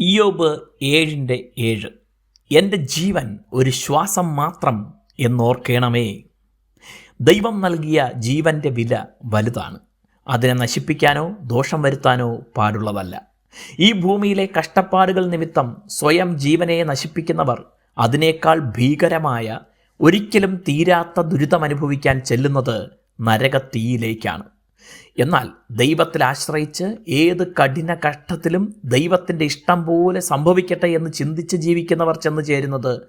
ഇയോബ് ഏഴിന്റെ ഏഴ്. എന്റെ ജീവൻ ഒരു ശ്വാസം മാത്രം എന്നോർക്കണമേ. ദൈവം നൽകിയ ജീവന്റെ വില വലുതാണ്. അതിനെ നശിപ്പിക്കാനോ ദോഷം വരുത്താനോ പാടുള്ളതല്ല. ഈ ഭൂമിയിലെ കഷ്ടപ്പാടുകൾ നിമിത്തം സ്വയം ജീവനെ നശിപ്പിക്കുന്നവർ അതിനേക്കാൾ ഭീകരമായ ഒരിക്കലും തീരാത്ത ദുരിതമനുഭവിക്കാൻ ചെല്ലുന്നത് നരകത്തീയിലേക്കാണ്. എന്നാൽ ദൈവത്തിൽ ആശ്രയിച്ച് ഏത് കഠിന കഷ്ടത്തിലും ദൈവത്തിന്റെ ഇഷ്ടം പോലെ സംഭവിക്കട്ടെ എന്ന് ചിന്തിച്ച് ജീവിക്കുന്നവർ ചെന്ന് ചേരുന്നത്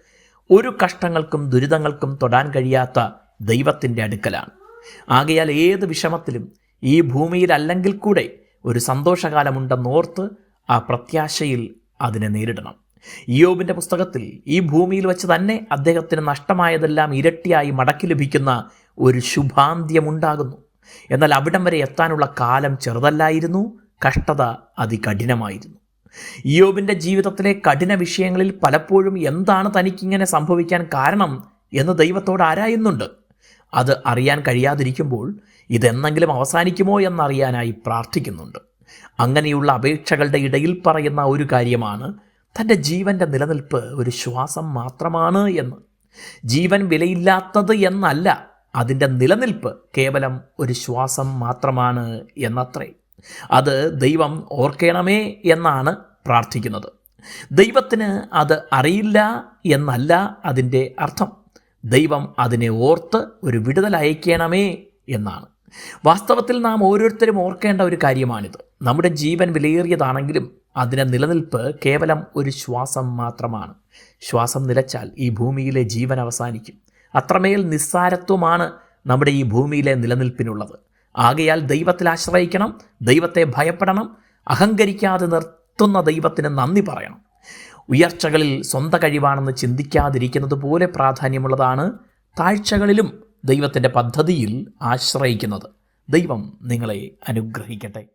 ഒരു കഷ്ടങ്ങൾക്കും ദുരിതങ്ങൾക്കും തൊടാൻ കഴിയാത്ത ദൈവത്തിന്റെ അടുക്കലാണ്. ആകയാൽ ഏത് വിഷമത്തിലും ഈ ഭൂമിയിലല്ലെങ്കിൽ കൂടെ ഒരു സന്തോഷകാലമുണ്ടെന്നോർത്ത് ആ പ്രത്യാശയിൽ അതിനെ നേരിടണം. ഇയോബിന്റെ പുസ്തകത്തിൽ ഈ ഭൂമിയിൽ വെച്ച് തന്നെ അദ്ദേഹത്തിന് നഷ്ടമായതെല്ലാം ഇരട്ടിയായി മടക്കി ലഭിക്കുന്ന ഒരു ശുഭാന്ത്യമുണ്ടാകുന്നു എന്നാൽ അവിടം വരെ എത്താനുള്ള കാലം ചെറുതല്ലായിരുന്നു കഷ്ടത അതികഠിനമായിരുന്നു. ഇയോബിന്റെ ജീവിതത്തിലെ കഠിന വിഷയങ്ങളിൽ പലപ്പോഴും എന്താണ് തനിക്കിങ്ങനെ സംഭവിക്കാൻ കാരണം എന്ന് ദൈവത്തോട് ആരായുന്നുണ്ട്? അത് അറിയാൻ കഴിയാതിരിക്കുമ്പോൾ ഇതെന്നെങ്കിലും അവസാനിക്കുമോ എന്നറിയാനായി പ്രാർത്ഥിക്കുന്നുണ്ട്. അങ്ങനെയുള്ള അപേക്ഷകളുടെ ഇടയിൽ പറയുന്ന ഒരു കാര്യമാണ് തന്റെ ജീവന്റെ നിലനിൽപ്പ് ഒരു ശ്വാസം മാത്രമാണ് എന്ന്. ജീവൻ വിലയില്ലാത്തത് എന്നല്ല അതിന്റെ നിലനിൽപ്പ് കേവലം ഒരു ശ്വാസം മാത്രമാണ് എന്നത്രേ. അത് ദൈവം ഓർക്കണമേ എന്നാണ് പ്രാർത്ഥിക്കുന്നത്. ദൈവത്തിന് അത് അറിയില്ല എന്നല്ല അതിന്റെ അർത്ഥം. ദൈവം അതിനെ ഓർത്ത് ഒരു വിടുതൽ അയക്കണമേ എന്നാണ്. വാസ്തവത്തിൽ നാം ഓരോരുത്തരും ഓർക്കേണ്ട ഒരു കാര്യമാണിത്. നമ്മുടെ ജീവൻ വിലയേറിയതാണെങ്കിലും അതിന്റെ നിലനിൽപ്പ് കേവലം ഒരു ശ്വാസം മാത്രമാണ്. ശ്വാസം നിലച്ചാൽ ഈ ഭൂമിയിലെ ജീവൻ അവസാനിക്കും. അത്രമേൽ നിസ്സാരത്വമാണ് നമ്മുടെ ഈ ഭൂമിയിലെ നിലനിൽപ്പിനുള്ളത്. ആകയാൽ ദൈവത്തിൽ ആശ്രയിക്കണം ദൈവത്തെ ഭയപ്പെടണം അഹങ്കരിക്കാതെ നിർത്തുന്ന ദൈവത്തിന് നന്ദി പറയണം. ഉയർച്ചകളിൽ സ്വന്ത കഴിവാണെന്ന് ചിന്തിക്കാതിരിക്കുന്നത് പോലെ പ്രാധാന്യമുള്ളതാണ് താഴ്ചകളിലും ദൈവത്തിന്റെ പദ്ധതിയിൽ ആശ്രയിക്കുന്നത്. ദൈവം നിങ്ങളെ അനുഗ്രഹിക്കട്ടെ.